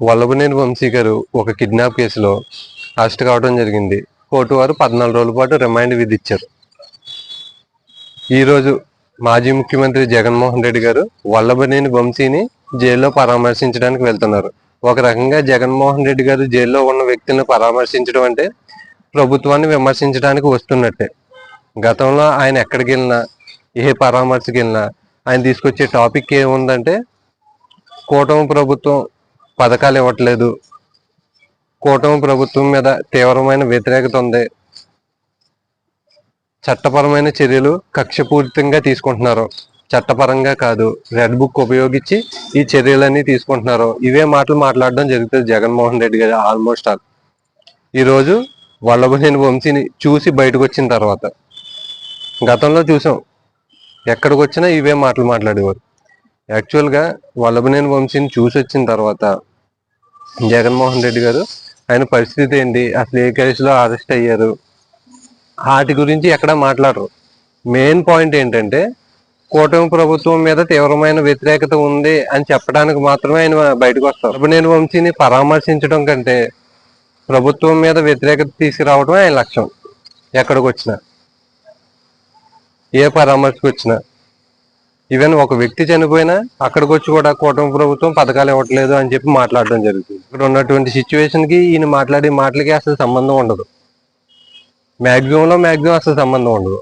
వల్లభనేని వంశీ గారు ఒక కిడ్నాప్ కేసులో అరెస్ట్ కావడం జరిగింది. కోర్టు వారు పద్నాలుగు రోజుల పాటు రిమాండ్ విధించారు. ఈరోజు మాజీ ముఖ్యమంత్రి జగన్మోహన్ రెడ్డి గారు వల్లభనేని వంశీని జైల్లో పరామర్శించడానికి వెళ్తున్నారు. ఒక రకంగా జగన్మోహన్ రెడ్డి గారు జైల్లో ఉన్న వ్యక్తిని పరామర్శించడం అంటే ప్రభుత్వాన్ని విమర్శించడానికి వస్తున్నట్టే. గతంలో ఆయన ఎక్కడికి వెళ్ళినా ఏ పరామర్శకి వెళ్ళినా ఆయన తీసుకొచ్చే టాపిక్ ఏముందంటే కూటమి ప్రభుత్వం పథకాలు ఇవ్వట్లేదు. కూటమి ప్రభుత్వం మీద తీవ్రమైన వ్యతిరేకత ఉంది. చట్టపరమైన చర్యలు కక్షపూరితంగా తీసుకుంటున్నారు. చట్టపరంగా కాదు రెడ్ బుక్ ఉపయోగించి ఈ చర్యలన్నీ తీసుకుంటున్నారు. ఇవే మాటలు మాట్లాడడం జరుగుతుంది జగన్మోహన్ రెడ్డి గారు ఆల్మోస్ట్ ఆల్. ఈరోజు వల్లభనేని వంశీని చూసి బయటకు వచ్చిన తర్వాత గతంలో చూసాం ఎక్కడికి వచ్చినా ఇవే మాటలు మాట్లాడేవారు. యాక్చువల్గా వల్లభనేని వంశీని చూసి వచ్చిన తర్వాత జగన్మోహన్ రెడ్డి గారు ఆయన పరిస్థితి ఏంటి? అసలు ఏ కేసులో అరెస్ట్ అయ్యారు? వాటి గురించి ఎక్కడ మాట్లాడరు. మెయిన్ పాయింట్ ఏంటంటే కూటమి ప్రభుత్వం మీద తీవ్రమైన వ్యతిరేకత ఉంది అని చెప్పడానికి మాత్రమే ఆయన బయటకు వస్తారు. వల్లభనేని వంశీని పరామర్శించడం కంటే ప్రభుత్వం మీద వ్యతిరేకత తీసుకురావడమే ఆయన లక్ష్యం ఎక్కడికి వచ్చినా. ఏ పరామర్శకు వచ్చినా. ఈవెన్ ఒక వ్యక్తి చనిపోయినా అక్కడికి వచ్చి కూడా కూటమి ప్రభుత్వం పథకాలు ఇవ్వట్లేదు అని చెప్పి మాట్లాడడం జరుగుతుంది. ఇక్కడ ఉన్నటువంటి సిచ్యువేషన్కి ఈయన మాట్లాడే మాటలకి అసలు సంబంధం ఉండదు. మ్యాక్సిమంలో మ్యాక్సిమం అసలు సంబంధం ఉండదు.